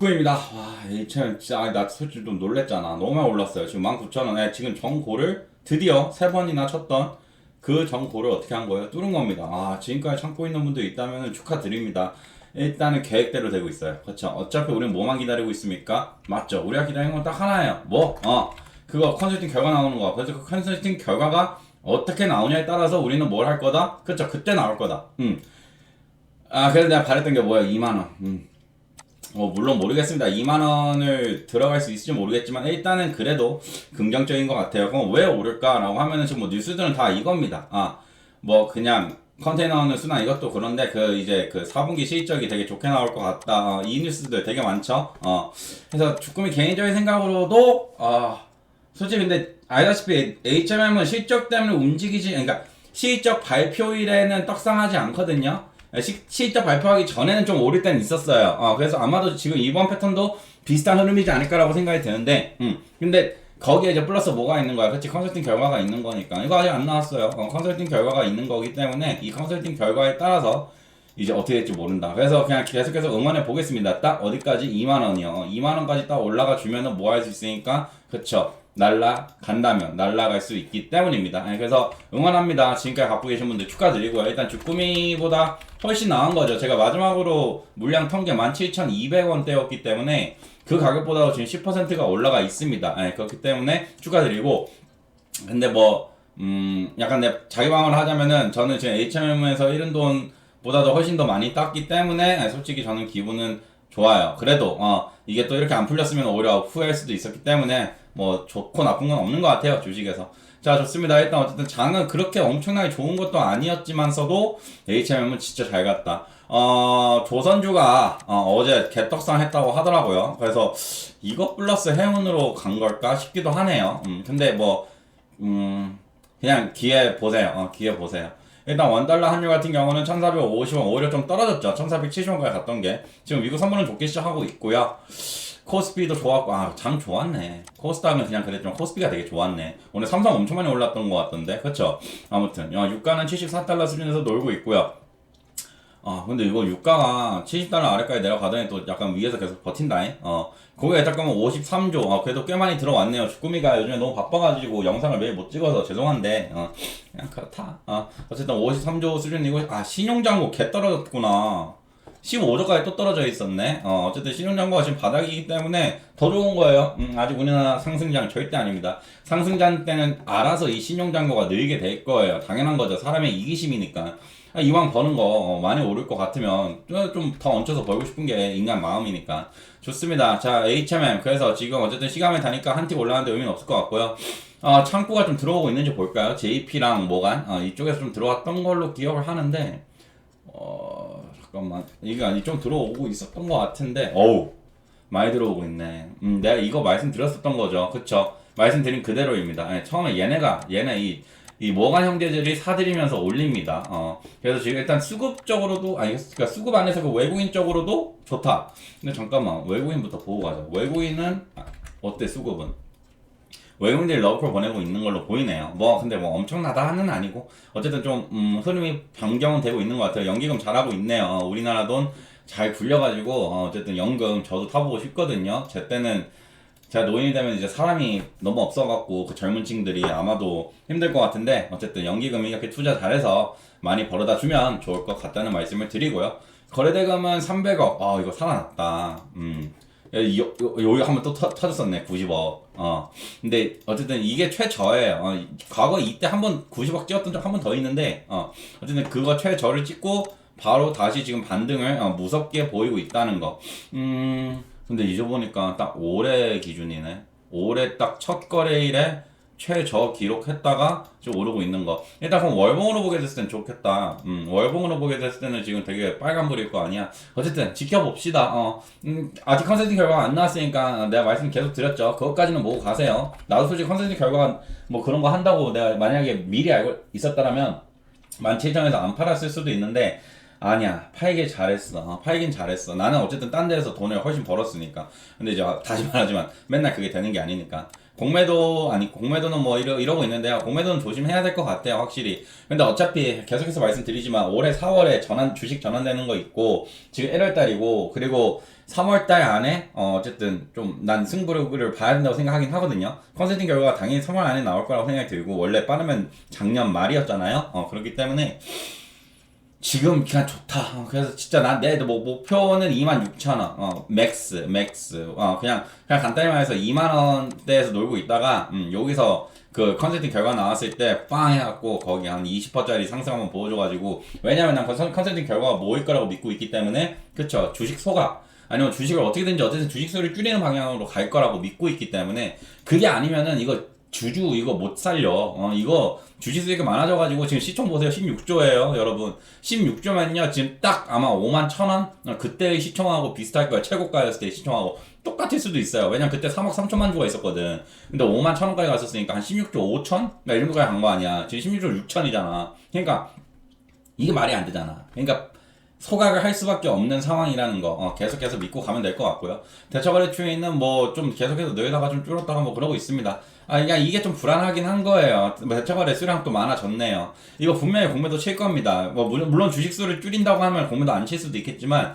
축구입니다. 와, 이참 진짜 아니, 나 솔직히 좀 놀랬잖아. 너무 많이 올랐어요. 지금 19,000원에 지금 정고를 드디어 세 번이나 쳤던 그 정고를 어떻게 한 거예요? 뚫은 겁니다. 아, 지금까지 참고 있는 분들 있다면 축하드립니다. 일단은 계획대로 되고 있어요. 그렇죠? 어차피 우리는 뭐만 기다리고 있습니까? 맞죠? 우리가 기다리는 건 딱 하나예요. 뭐? 어. 그거 컨설팅 결과 나오는 거. 그래서 그 컨설팅 결과가 어떻게 나오냐에 따라서 우리는 뭘 할 거다? 그렇죠? 그때 나올 거다. 음. 아, 그래서 내가 바랬던 게 뭐야? 2만 원. 음. 뭐 물론 모르겠습니다. 2만 원을 들어갈 수 있을지 모르겠지만 일단은 그래도 긍정적인 것 같아요. 그럼 왜 오를까라고 하면은 지금 뭐 뉴스들은 다 이겁니다. 아, 뭐 그냥 컨테이너는 순환 이것도 그런데 그 이제 그 4분기 실적이 되게 좋게 나올 것 같다. 어, 이 뉴스들 되게 많죠. 어, 그래서 주꾸미 개인적인 생각으로도 아, 솔직히 근데 알다시피 H&M은 실적 때문에 움직이지, 그러니까 실적 발표일에는 떡상하지 않거든요. 시, 실적 발표하기 전에는 좀 오를 때는 있었어요. 어, 그래서 아마도 지금 이번 패턴도 비슷한 흐름이지 않을까라고 생각이 드는데, 음, 근데 거기에 이제 플러스 뭐가 있는 거야? 그치 컨설팅 결과가 있는 거니까 이거 아직 안 나왔어요. 어, 컨설팅 결과가 있는 거기 때문에 이 컨설팅 결과에 따라서 이제 어떻게 될지 모른다. 그래서 그냥 계속해서 응원해 보겠습니다. 딱 어디까지 2만 원이요. 2만 원까지 딱 올라가 주면은 뭐 할 수 있으니까 그쵸. 날라간다면 날라갈 수 있기 때문입니다. 네, 그래서 응원합니다. 지금까지 갖고 계신 분들 축하드리고요. 일단 주꾸미보다 훨씬 나은 거죠. 제가 마지막으로 물량 턴게 17,200원대였기 때문에 그 가격보다 지금 10%가 올라가 있습니다. 네, 그렇기 때문에 축하드리고 근데 뭐 음, 약간 내 자기 방어를 하자면은 저는 지금 H&M에서 잃은 돈보다도 훨씬 더 많이 땄기 때문에 아, 솔직히 저는 기분은 좋아요. 그래도 어, 이게 또 이렇게 안 풀렸으면 오히려 후회할 수도 있었기 때문에 뭐 좋고 나쁜 건 없는 것 같아요 주식에서. 자 좋습니다. 일단 어쨌든 장은 그렇게 엄청나게 좋은 것도 아니었지만서도 H&M은 진짜 잘 갔다. 어, 조선주가 어, 제 개떡상 했다고 하더라고요. 그래서 이거 플러스 행운으로 간 걸까 싶기도 하네요. 음, 근데 뭐 음, 그냥 기회 보세요. 어, 기회 보세요. 일단 원달러 환율 같은 경우는 1450원 오히려 좀 떨어졌죠. 1470원까지 갔던 게 지금 미국 선물은 좋게 시작하고 있고요. 코스피도 좋았고 아장 좋았네. 코스닥은 그냥 그랬지만 코스피가 되게 좋았네. 오늘 삼성 엄청 많이 올랐던 것 같던데, 그렇죠? 아무튼 어, 유가는 74달러 수준에서 놀고 있고요. 아 근데 이거 유가가 70달러 아래까지 내려가더니 또 약간 위에서 계속 버틴다잉. 어 거기에 잠깐만 53조. 아 그래도 꽤 많이 들어왔네요. 주꾸미가 요즘에 너무 바빠가지고 영상을 매일 못 찍어서 죄송한데 어 그냥 그렇다. 어 어쨌든 53조 수준이고 아 신용장고 개 떨어졌구나. 15조까지 또 떨어져 있었네. 어, 어쨌든 신용장고가 지금 바닥이기 때문에 더 좋은 거예요. 음, 아직 우리나라 상승장 절대 아닙니다. 상승장 때는 알아서 이 신용장고가 늘게 될 거예요. 당연한 거죠. 사람의 이기심이니까. 아, 이왕 버는 거 어, 많이 오를 것 같으면 좀 더 얹혀서 벌고 싶은 게 인간 마음이니까 좋습니다. 자 H&M 그래서 지금 어쨌든 시간에 다니까 한티 올라가는데 의미는 없을 것 같고요. 어, 창고가 좀 들어오고 있는지 볼까요? JP랑 모간 어, 이쪽에서 좀 들어왔던 걸로 기억을 하는데 어, 잠깐만 이게 아니 좀 들어오고 있었던 것 같은데 어우 많이 들어오고 있네. 음, 내가 이거 말씀드렸었던 거죠. 그쵸? 말씀드린 그대로입니다. 예, 처음에 얘네가 얘네 이 이 모간 형제들이 사들이면서 올립니다. 어, 그래서 지금 일단 수급적으로도 아니 그러니까 수급 안에서 그 외국인 쪽으로도 좋다. 근데 잠깐만 외국인부터 보고 가자. 외국인은 아, 어때 수급은? 외국인들이 러브콜 보내고 있는 걸로 보이네요. 뭐 근데 뭐 엄청나다는 아니고 어쨌든 좀 음, 흐름이 변경은 되고 있는 것 같아요. 연기금 잘하고 있네요. 어, 우리나라 돈 잘 굴려가지고 어, 어쨌든 연금 저도 타보고 싶거든요. 제 때는 제가 노인이 되면 이제 사람이 너무 없어갖고 그 젊은 층들이 아마도 힘들 것 같은데 어쨌든 연기금이 이렇게 투자 잘해서 많이 벌어다 주면 좋을 것 같다는 말씀을 드리고요. 거래대금은 300억. 아 이거 살아났다. 음. 여기, 여기 한번 또 터, 터졌었네 90억. 어. 근데 어쨌든 이게 최저예요. 어, 과거 이때 한 번 90억 찍었던 적 한 번 더 있는데 어. 어쨌든 그거 최저를 찍고 바로 다시 지금 반등을 어, 무섭게 보이고 있다는 거. 음. 근데 잊어보니까 딱 올해 기준이네. 올해 딱 첫 거래일에 최저 기록했다가 지금 오르고 있는 거. 일단 그럼 월봉으로 보게 됐을 땐 좋겠다. 음, 월봉으로 보게 됐을 때는 지금 되게 빨간불일 거 아니야. 어쨌든 지켜봅시다. 어, 음, 아직 컨설팅 결과가 안 나왔으니까 내가 말씀 계속 드렸죠. 그것까지는 보고 가세요. 나도 솔직히 컨설팅 결과 뭐 그런 거 한다고 내가 만약에 미리 알고 있었다라면 17,000원에서 안 팔았을 수도 있는데 아니야 팔길 잘했어 어, 팔긴 잘했어 나는 어쨌든 딴 데에서 돈을 훨씬 벌었으니까 근데 이제 다시 말하지만 맨날 그게 되는 게 아니니까 공매도 아니 공매도는 뭐 이러, 이러고 있는데요. 공매도는 조심해야 될 것 같아요, 확실히. 근데 어차피 계속해서 말씀드리지만 올해 4월에 전환 주식 전환되는 거 있고 지금 1월 달이고 그리고 3월 달 안에 어, 어쨌든 좀 난 승부를 봐야 된다고 생각하긴 하거든요. 컨설팅 결과가 당연히 3월 안에 나올 거라고 생각이 들고 원래 빠르면 작년 말이었잖아요. 어, 그렇기 때문에 지금 그냥 좋다. 어, 그래서 진짜 난내뭐 목표는 26,000원. 어, 맥스, 맥스. 어, 그냥 그냥 간단히 말해서 2만 원대에서 놀고 있다가 음, 여기서 그 컨설팅 결과 나왔을 때 빵 해갖고 거기 한 20%짜리 상승 한번 보여줘가지고 왜냐면 난 컨설- 컨설팅 결과가 모일 거라고 믿고 있기 때문에 그쵸 주식 소각 아니면 주식을 어떻게든지 어쨌든 주식 수를 줄이는 방향으로 갈 거라고 믿고 있기 때문에 그게 아니면은 이거 주주 이거 못 살려. 어, 이거 주식 수익이 많아져가지고 지금 시총 보세요. 16조예요, 여러분. 16조면요, 지금 딱 아마 5만 천 원? 어, 그때의 시총하고 비슷할 거예요. 최고가였을 때 시총하고. 똑같을 수도 있어요. 왜냐면 그때 3억 3천만 주가 있었거든. 근데 5만 천 원까지 갔었으니까 한 16조 5천? 그러니까 이런 거까지 간 거 아니야. 지금 16조 6천이잖아. 그러니까 이게 말이 안 되잖아. 그러니까 소각을 할 수밖에 없는 상황이라는 거 어, 계속해서 믿고 가면 될 것 같고요. 대처거래 추이는 뭐 좀 계속해서 늘다가 좀 줄었다가 뭐 그러고 있습니다. 아, 그냥 이게 좀 불안하긴 한 거예요. 뭐 대처거래 수량 또 많아졌네요. 이거 분명히 공매도 칠 겁니다. 뭐 물론, 물론 주식 수를 줄인다고 하면 공매도 안 칠 수도 있겠지만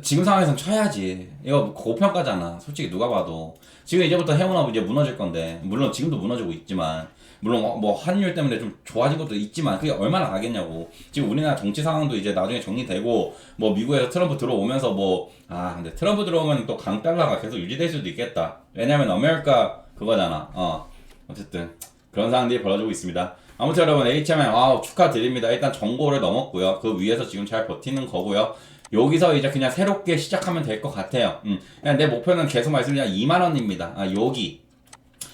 지금 상황에선 쳐야지. 이거 고평가잖아. 솔직히 누가 봐도. 지금 이제부터 해운업 이제 무너질 건데, 물론 지금도 무너지고 있지만, 물론 어, 뭐 환율 때문에 좀 좋아진 것도 있지만 그게 얼마나 가겠냐고. 지금 우리나라 정치 상황도 이제 나중에 정리되고, 뭐 미국에서 트럼프 들어오면서 뭐, 아, 근데 트럼프 들어오면 또 강달러가 계속 유지될 수도 있겠다. 왜냐면 아메리카 그거잖아. 어. 어쨌든 그런 상황들이 벌어지고 있습니다. 아무튼 여러분 HMM 와우 축하드립니다. 일단 정고를 넘었고요. 그 위에서 지금 잘 버티는 거고요. 여기서 이제 그냥 새롭게 시작하면 될 것 같아요. 음. 그냥 내 목표는 계속 말씀드리면 2만 원입니다. 아, 여기.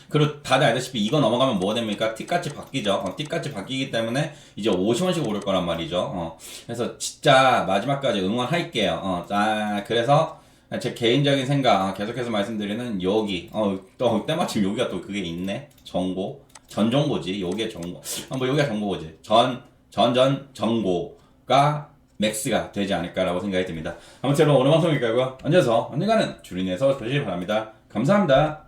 그리고 다들 알다시피 이거 넘어가면 뭐가 됩니까? 틱같이 바뀌죠. 어, 틱같이 바뀌기 때문에 이제 50원씩 오를 거란 말이죠. 어. 그래서 진짜 마지막까지 응원할게요. 어. 아, 그래서 제 개인적인 생각 어, 계속해서 말씀드리는 여기 어, 또 때마침 여기가 또 그게 있네. 정보. 전 정보지. 여기에 정보. 아, 뭐 여기가 정보지. 전 전 전 정보가 맥스가 되지 않을까라고 생각이 듭니다. 아무튼 오늘 방송 여기까지고요. 앉아서 언젠가는 줄인해서 보시기 바랍니다. 감사합니다.